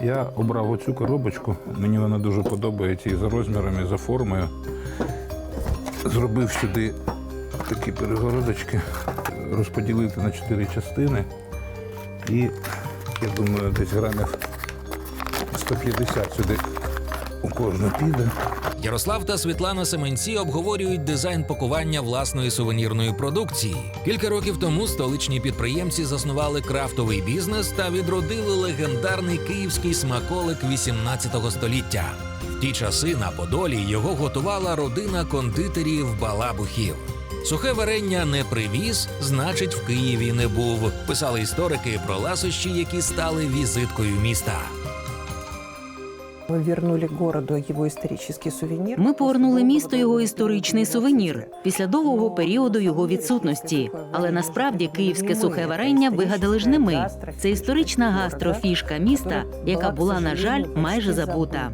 Я обрав оцю коробочку. Мені вона дуже подобається і за розмірами, і за формою. Зробив сюди такі перегородочки, розподілити на чотири частини. І я думаю, десь грамів 150 сюди у кожну піде. Ярослав та Світлана Семенці обговорюють дизайн пакування власної сувенірної продукції. Кілька років тому столичні підприємці заснували крафтовий бізнес та відродили легендарний київський смаколик 18 століття. В ті часи на Подолі його готувала родина кондитерів Балабухів. Сухе варення не привіз, значить, в Києві не був. Писали історики про ласощі, які стали візиткою міста. Мы вернули городу його історичний сувенір. Ми повернули місту його історичний сувенір після довгого періоду його відсутності. Але насправді київське сухе варення вигадали ж не ми. Це історична гастрофішка міста, яка була, на жаль, майже забута.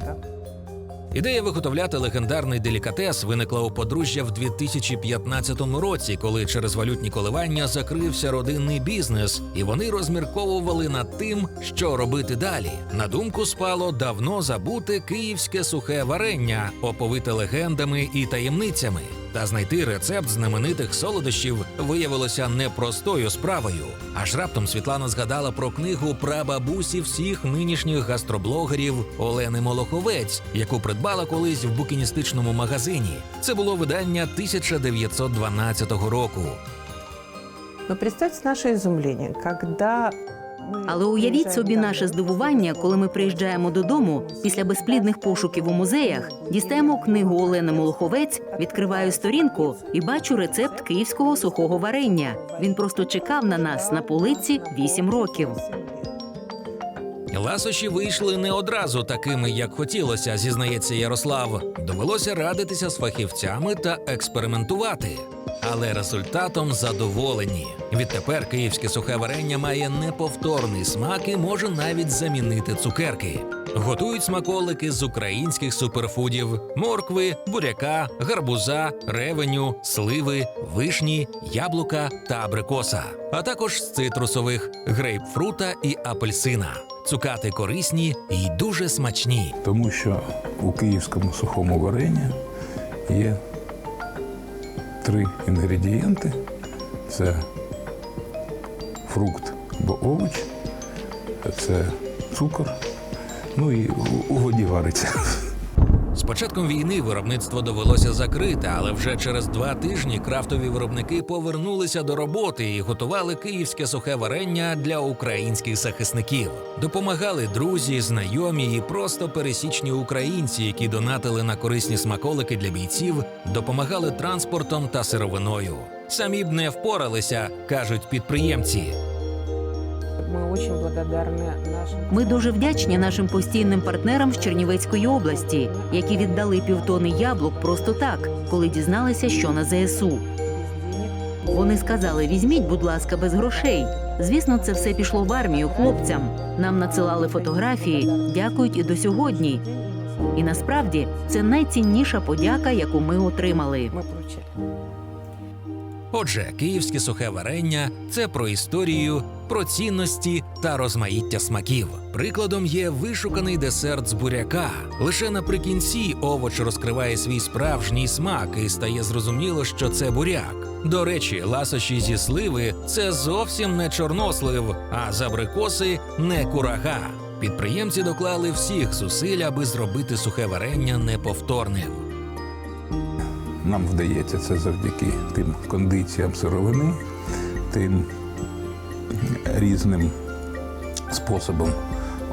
Ідея виготовляти легендарний делікатес виникла у подружжя в 2015 році, коли через валютні коливання закрився родинний бізнес, і вони розмірковували над тим, що робити далі. На думку спало давно забути київське сухе варення, оповите легендами і таємницями. Та знайти рецепт знаменитих солодощів виявилося непростою справою. Аж раптом Світлана згадала про книгу прабабусі всіх нинішніх гастроблогерів Олени Молоховець, яку придбала колись в букіністичному магазині. Це було видання 1912 року. Но представьте наше изумление, когда Але уявіть собі наше здивування, коли ми приїжджаємо додому після безплідних пошуків у музеях, дістаємо книгу Олени Молоховець, відкриваю сторінку і бачу рецепт київського сухого варення. Він просто чекав на нас на полиці 8 років. Ласощі вийшли не одразу такими, як хотілося, зізнається Ярослав. Довелося радитися з фахівцями та експериментувати. Але результатом задоволені. Відтепер київське сухе варення має неповторний смак і може навіть замінити цукерки. Готують смаколики з українських суперфудів: моркви, буряка, гарбуза, ревеню, сливи, вишні, яблука та абрикоса, а також з цитрусових грейпфрута і апельсина. Цукати корисні і дуже смачні. Тому що у київському сухому варенні є три інгредієнти: це фрукт або овоч, це цукор, ну і у- воді вариться. Початком війни виробництво довелося закрити, але вже через два тижні крафтові виробники повернулися до роботи і готували київське сухе варення для українських захисників. Допомагали друзі, знайомі і просто пересічні українці, які донатили на корисні смаколики для бійців, допомагали транспортом та сировиною. Самі б не впоралися, кажуть підприємці Мы очень благодарны нашим... Ми дуже вдячні нашим постійним партнерам з Чернівецької області, які віддали півтони яблук просто так, коли дізналися, що на ЗСУ. Без денег. Вони сказали: візьміть, будь ласка, без грошей. Звісно, це все пішло в армію хлопцям. Нам надсилали фотографії, дякують і до сьогодні. І насправді це найцінніша подяка, яку ми отримали. Мы получали. Отже, київське сухе варення це про історію, про цінності та розмаїття смаків. Прикладом є вишуканий десерт з буряка. Лише наприкінці овоч розкриває свій справжній смак і стає зрозуміло, що це буряк. До речі, ласощі зі сливи це зовсім не чорнослив, а з абрикоси не курага. Підприємці доклали всіх зусиль, аби зробити сухе варення неповторним. Нам вдається це завдяки тим кондиціям сировини, тим різним способам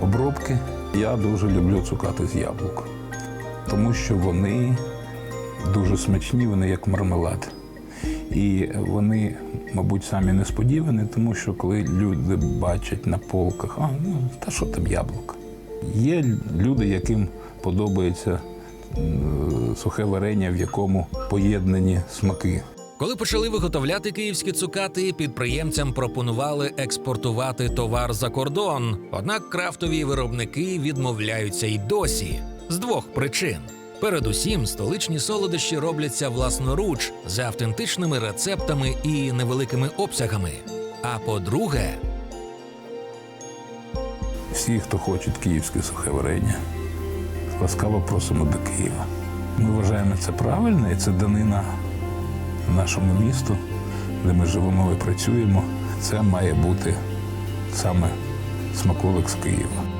обробки. Я дуже люблю цукати з яблук, тому що вони дуже смачні, вони як мармелад. І вони, мабуть, самі несподівані, тому що коли люди бачать на полках, а ну та що там яблука. Є люди, яким подобається сухе варення, в якому поєднані смаки. Коли почали виготовляти київські цукати, підприємцям пропонували експортувати товар за кордон. Однак крафтові виробники відмовляються й досі з двох причин. Передусім, столичні солодощі робляться власноруч за автентичними рецептами і невеликими обсягами. А по-друге, всі, хто хочуть київське сухе варення, ласкаво просимо до Києва. Ми вважаємо це правильно і це данина нашому місту, де ми живемо і працюємо. Це має бути саме смаколик з Києва.